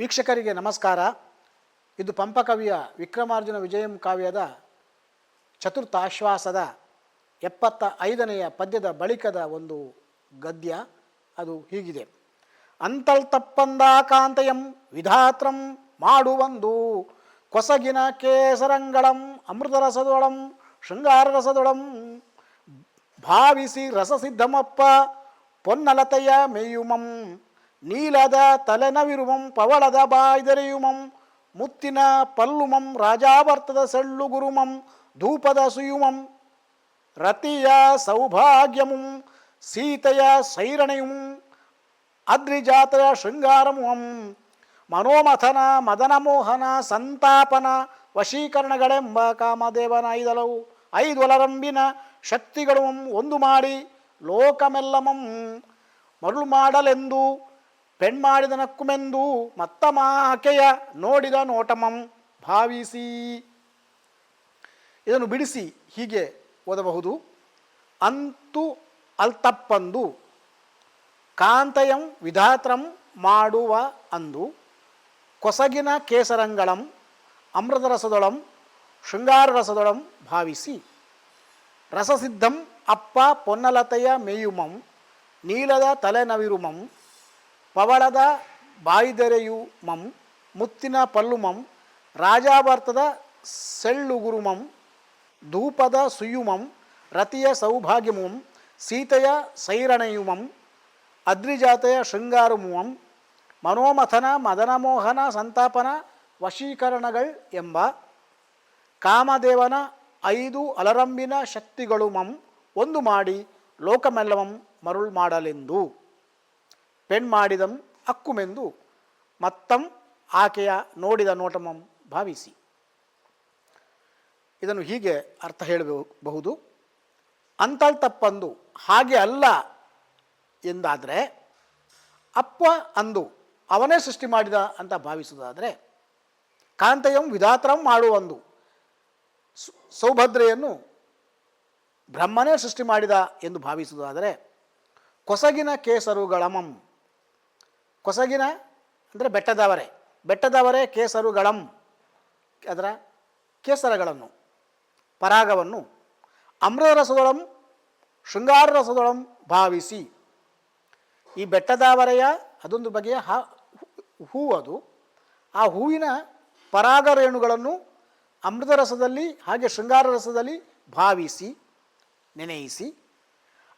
ವೀಕ್ಷಕರಿಗೆ ನಮಸ್ಕಾರ. ಇದು ಪಂಪಕವಿಯ ವಿಕ್ರಮಾರ್ಜುನ ವಿಜಯಂ ಕಾವ್ಯದ ಚತುರ್ಥಾಶ್ವಾಸದ ಎಪ್ಪತ್ತ ಐದನೆಯ ಪದ್ಯದ ಬಳಿಕದ ಒಂದು ಗದ್ಯ. ಅದು ಹೀಗಿದೆ. ಅಂತಲ್ತಪ್ಪಂದಾಕಾಂತಯಂ ವಿಧಾತ್ರಂ ಮಾಡುವಂದು ಕೊಸಗಿನ ಕೇಸರಂಗಳಂ ಅಮೃತರಸದೊಳಂ ಶೃಂಗಾರರಸದೊಳಂ ಭಾವಿಸಿ ರಸಸಿದ್ಧಮಪ್ಪ ಪೊನ್ನಲತೆಯ ಮೇಯುಮಂ ನೀಲದ ತಲೆನವಿರುಮಂ ಪವಳದ ಬಾಯ್ದರೆಯುಮಂ, ಮುತ್ತಿನ ಪಲ್ಲುಮಂ, ರಾಜಾವರ್ತದ ಸಳ್ಳು ಗುರುಮಂ, ಧೂಪದ ಸುಯುಮಂ, ರತಿಯ ಸೌಭಾಗ್ಯಮುಂ, ಸೀತೆಯ ಸೈರಣೆಯುಂ, ಅದ್ರಿಜಾತಯ ಶೃಂಗಾರಮುಂ ಮನೋಮಥನ, ಮದನಮೋಹನ, ಸಂತಾಪನ, ವಶೀಕರಣಗಳೆಂಬ ಕಾಮದೇವನ ಐದಲವು ಐದೊಲರಂಬಿನ ಶಕ್ತಿಗಳು ಒಂದು ಮಾಡಿ ಲೋಕಮೆಲ್ಲಮಂ ಮರುಳು ಮಾಡಲೆಂದು ಪೆಣ್ಮಾಡಿದ ನಕ್ಕುಮೆಂದು ಮತ್ತಮಾಕೆಯ ನೋಡಿದ ನೋಟಮಂ ಭಾವಿಸಿ. ಇದನ್ನು ಬಿಡಿಸಿ ಹೀಗೆ ಓದಬಹುದು. ಅಂತು ಅಲ್ತಪ್ಪಂದು ಕಾಂತಯಂ ವಿಧಾತ್ರಂ ಮಾಡುವ ಅಂದು ಕೊಸಗಿನ ಕೇಸರಂಗಳಂ ಅಮೃತರಸದೊಳಂ ಶೃಂಗಾರರಸದೊಳಂ ಭಾವಿಸಿ. ರಸಸಿದ್ಧಂ ಅಪ್ಪ ಪೊನ್ನಲತೆಯ ಮೇಯುಮಂ ನೀಲದ ತಲೆನವಿರುಮಂ ಪವಳದ ಬಾಯಿದೆರೆಯುಮಂ ಮುತ್ತಿನ ಪಲ್ಲುಮಂ ರಾಜಾವರ್ತದ ಸೆಳ್ಳುಗುರುಮಂ ಧೂಪದ ಸುಯುಮಂ ರತಿಯ ಸೌಭಾಗ್ಯಮುಂ ಸೀತೆಯ ಸೈರಣಯುಮಂ ಅದ್ರಿಜಾತೆಯ ಶೃಂಗಾರಮುಮಂ ಮನೋಮಥನ, ಮದನಮೋಹನ, ಸಂತಾಪನ, ವಶೀಕರಣಗಳ್ ಎಂಬ ಕಾಮದೇವನ ಐದು ಅಲರಂಬಿನ ಶಕ್ತಿಗಳು ಮಂ, ಒಂದು ಮಾಡಿ ಲೋಕಮೆಲ್ಲವಂ ಮರುಳ್ ಮಾಡಲೆಂದು. ಪೆಣ್ ಮಾಡಿದಂ ಅಕ್ಕುಮೆಂದು ಮತ್ತಂ ಆಕೆಯ ನೋಡಿದ ನೋಟಮಂ ಭಾವಿಸಿ. ಇದನ್ನು ಹೀಗೆ ಅರ್ಥ ಹೇಳಬಹುದು. ಅಂತಲ್ ತಪ್ಪಂದು ಹಾಗೆ ಅಲ್ಲ ಎಂದಾದರೆ, ಅಪ್ಪ ಅಂದು ಅವನೇ ಸೃಷ್ಟಿ ಮಾಡಿದ ಅಂತ ಭಾವಿಸುವುದಾದರೆ, ಕಾಂತಯಂ ವಿಧಾತ್ರಂ ಮಾಡುವಂದು ಸೌಭದ್ರೆಯನ್ನು ಬ್ರಹ್ಮನೇ ಸೃಷ್ಟಿ ಮಾಡಿದ ಎಂದು ಭಾವಿಸುವುದಾದರೆ, ಕೊಸಗಿನ ಕೇಸರುಗಳಮಂ ಕೊಸಗಿನ ಅಂದರೆ ಬೆಟ್ಟದವರೆ. ಬೆಟ್ಟದವರೆ ಕೇಸರುಗಳಂ. ಅದರ ಕೇಸರಗಳನ್ನು, ಪರಾಗವನ್ನು ಅಮೃತರಸದೊಳಂ ಶೃಂಗಾರ ರಸದೊಳಂ ಭಾವಿಸಿ. ಈ ಬೆಟ್ಟದಾವರೆಯ ಅದೊಂದು ಬಗೆಯ ಹ, ಹೂ ಅದು. ಆ ಹೂವಿನ ಪರಾಗ ರೇಣುಗಳನ್ನು ಅಮೃತ ರಸದಲ್ಲಿ ಹಾಗೆ ಶೃಂಗಾರ ರಸದಲ್ಲಿ ಭಾವಿಸಿ, ನೆನೆಯಿಸಿ.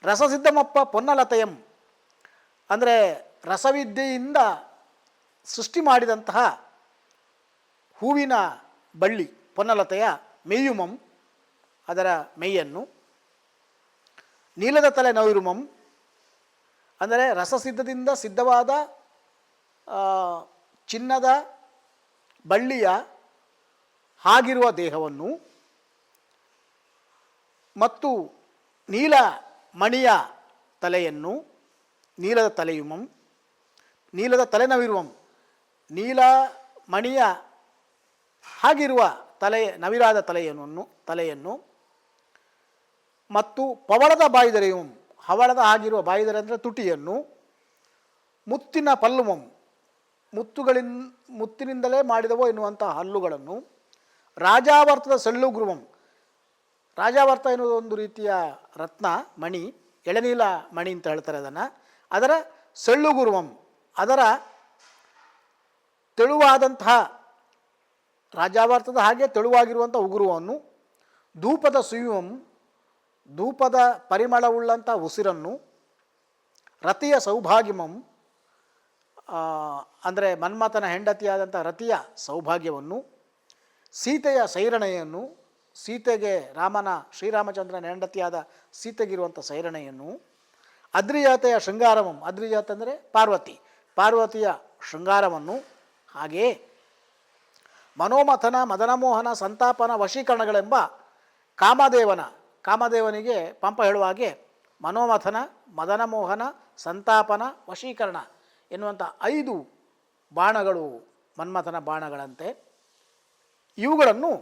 ರಸಸಿದ್ಧಮಪ್ಪ ಪೊನ್ನಲತೆಯಂ. ಅಂದರೆ ರಸವಿದ್ಯೆಯಿಂದ ಸೃಷ್ಟಿ ಮಾಡಿದಂತಹ ಹೂವಿನ ಬಳ್ಳಿ, ಪೊನ್ನಲತೆಯ ಮೇಯುಮಂ, ಅದರ ಮೇಯನ್ನು, ನೀಲದ ತಲೆ ನೌರುಮಂ ಅಂದರೆ ರಸಸಿದ್ಧದಿಂದ ಸಿದ್ಧವಾದ ಚಿನ್ನದ ಬಳ್ಳಿಯ ಹಾಗಿರುವ ದೇಹವನ್ನು ಮತ್ತು ನೀಲ ಮಣಿಯ ತಲೆಯನ್ನು, ನೀಲದ ತಲೆಯುಮಂ ನೀಲದ ತಲೆನವಿರುವಂ ನೀಲ ಮಣಿಯ ಹಾಗಿರುವ ತಲೆ, ನವಿರಾದ ತಲೆಯನ್ನು ತಲೆಯನ್ನು ಮತ್ತು ಪವಳದ ಬಾಯಿದರೆಯು ಹವಳದ ಆಗಿರುವ ಬಾಯಿದರೆ ಅಂದರೆ ತುಟಿಯನ್ನು ಮುತ್ತಿನ ಪಲ್ಲುವಂ, ಮುತ್ತುಗಳಿನ್, ಮುತ್ತಿನಿಂದಲೇ ಮಾಡಿದವೋ ಎನ್ನುವಂಥ ಹಲ್ಲುಗಳನ್ನು. ರಾಜಾವರ್ತದ ಸೆಳ್ಳುಗುರುವಂ ರಾಜಾವರ್ತ ಎನ್ನುವುದು ಒಂದು ರೀತಿಯ ರತ್ನ, ಮಣಿ, ಎಳೆನೀಲ ಮಣಿ ಅಂತ ಹೇಳ್ತಾರೆ ಅದನ್ನು. ಅದರ ಸೆಳ್ಳುಗುರುವಂ ಅದರ ತೆಳುವಾದಂತಹ ರಾಜಾವರ್ತದ ಹಾಗೆ ತೆಳುವಾಗಿರುವಂಥ ಉಗುರುವನ್ನು, ಧೂಪದ ಸುಯುವಂ, ಧೂಪದ ಪರಿಮಳವುಳ್ಳಂಥ ಉಸಿರನ್ನು, ರತಿಯ ಸೌಭಾಗ್ಯಮಂ ಅಂದರೆ ಮನ್ಮಥನ ಹೆಂಡತಿಯಾದಂಥ ರತಿಯ ಸೌಭಾಗ್ಯವನ್ನು, ಸೀತೆಯ ಸೈರಣೆಯನ್ನು, ಸೀತೆಗೆ ರಾಮನ, ಶ್ರೀರಾಮಚಂದ್ರನ ಹೆಂಡತಿಯಾದ ಸೀತೆಗಿರುವಂಥ ಸೈರಣೆಯನ್ನು ಅದ್ರಿಜಾತೆಯ ಶೃಂಗಾರಮಂ ಅದ್ರಿಜಾತ ಅಂದರೆ ಪಾರ್ವತಿ. ಪಾರ್ವತಿಯ ಶೃಂಗಾರವನ್ನು ಹಾಗೆಯೇ ಮನೋಮಥನ, ಮದನಮೋಹನ, ಸಂತಾಪನ, ವಶೀಕರಣಗಳೆಂಬ ಕಾಮದೇವನ, ಕಾಮದೇವನಿಗೆ ಪಂಪ ಹೇಳುವ ಹಾಗೆ ಮನೋಮಥನ, ಮದನಮೋಹನ, ಸಂತಾಪನ, ವಶೀಕರಣ ಎನ್ನುವಂಥ ಐದು ಬಾಣಗಳು, ಮನ್ಮಥನ ಬಾಣಗಳಂತೆ. ಇವುಗಳನ್ನು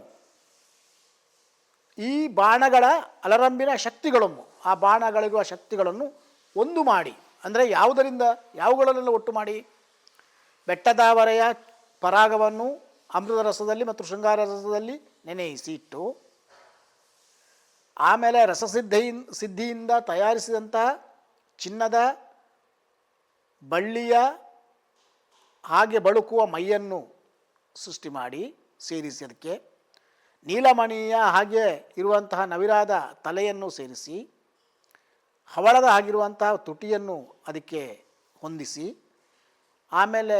ಈ ಬಾಣಗಳ ಅಲರಂಬಿನ ಶಕ್ತಿಗಳನ್ನು ಆ ಬಾಣಗಳಿರುವ ಶಕ್ತಿಗಳನ್ನು ಒಂದು ಮಾಡಿ. ಅಂದರೆ ಯಾವುದರಿಂದ? ಯಾವುಗಳನ್ನೆಲ್ಲ ಒಟ್ಟು ಮಾಡಿ? ಬೆಟ್ಟದಾವರೆಯ ಪರಾಗವನ್ನು ಅಮೃತ ರಸದಲ್ಲಿ ಮತ್ತು ಶೃಂಗಾರ ರಸದಲ್ಲಿ ನೆನೆಯಿಸಿ ಇಟ್ಟು, ಆಮೇಲೆ ರಸಸಿದ್ಧಿ ಸಿದ್ಧಿಯಿಂದ ತಯಾರಿಸಿದಂತಹ ಚಿನ್ನದ ಬಳ್ಳಿಯ ಹಾಗೆ ಬಳುಕುವ ಮೈಯನ್ನು ಸೃಷ್ಟಿ ಮಾಡಿ ಸೇರಿಸಿ ಅದಕ್ಕೆ, ನೀಲಮಣಿಯ ಹಾಗೆ ಇರುವಂತಹ ನವಿರಾದ ತಲೆಯನ್ನು ಸೇರಿಸಿ ಹವಳದ ಆಗಿರುವಂತಹ ತುಟಿಯನ್ನು ಅದಕ್ಕೆ ಹೊಂದಿಸಿ, ಆಮೇಲೆ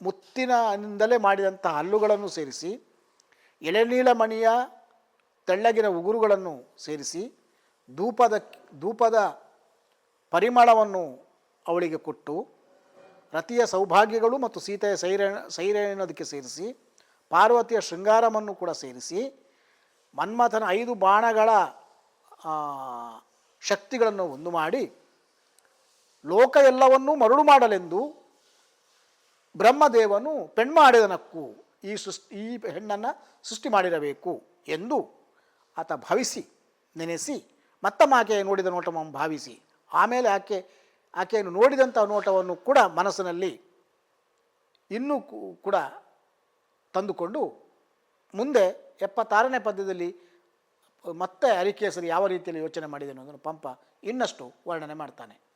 ಮುತ್ತಿನಿಂದಲೇ ಮಾಡಿದಂಥ ಹಲ್ಲುಗಳನ್ನು ಸೇರಿಸಿ ಎಳೆನೀಲಮಣಿಯ ತೆಳ್ಳಗಿನ ಉಗುರುಗಳನ್ನು ಸೇರಿಸಿ, ಧೂಪದ ಧೂಪದ ಪರಿಮಳವನ್ನು ಅವಳಿಗೆ ಕೊಟ್ಟು ರತಿಯ ಸೌಭಾಗ್ಯಗಳು ಮತ್ತು ಸೀತೆಯ ಸೈರ ಸೈರೆಯನ್ನು ಅದಕ್ಕೆ ಸೇರಿಸಿ, ಪಾರ್ವತಿಯ ಶೃಂಗಾರವನ್ನು ಕೂಡ ಸೇರಿಸಿ, ಮನ್ಮಥನ ಐದು ಬಾಣಗಳ ಶಕ್ತಿಗಳನ್ನು ಒಂದು ಮಾಡಿ ಲೋಕ ಎಲ್ಲವನ್ನೂ ಮರಳು ಮಾಡಲೆಂದು ಬ್ರಹ್ಮದೇವನು ಪೆಣ್ಮಾಡಿದನಕ್ಕೂ ಈ ಸೃಷ್ಟಿ, ಈ ಹೆಣ್ಣನ್ನು ಸೃಷ್ಟಿ ಮಾಡಿರಬೇಕು ಎಂದು ಆತ ಭಾವಿಸಿ, ನೆನೆಸಿ, ಮತ್ತಮ್ಮ ಆಕೆಯ ನೋಡಿದ ನೋಟವನ್ನು ಭಾವಿಸಿ, ಆಮೇಲೆ ಆಕೆ, ಆಕೆಯನ್ನು ನೋಡಿದಂಥ ನೋಟವನ್ನು ಕೂಡ ಮನಸ್ಸಿನಲ್ಲಿ ಇನ್ನೂ ಕೂಡ ತಂದುಕೊಂಡು ಮುಂದೆ ಎಪ್ಪತ್ತಾರನೇ ಪದ್ಯದಲ್ಲಿ ಮತ್ತೆ ಅರಿಕೇಸರಿ ಯಾವ ರೀತಿಯಲ್ಲಿ ಯೋಚನೆ ಮಾಡಿದೆ ಅನ್ನೋದನ್ನು ಪಂಪ ಇನ್ನಷ್ಟು ವರ್ಣನೆ ಮಾಡ್ತಾನೆ.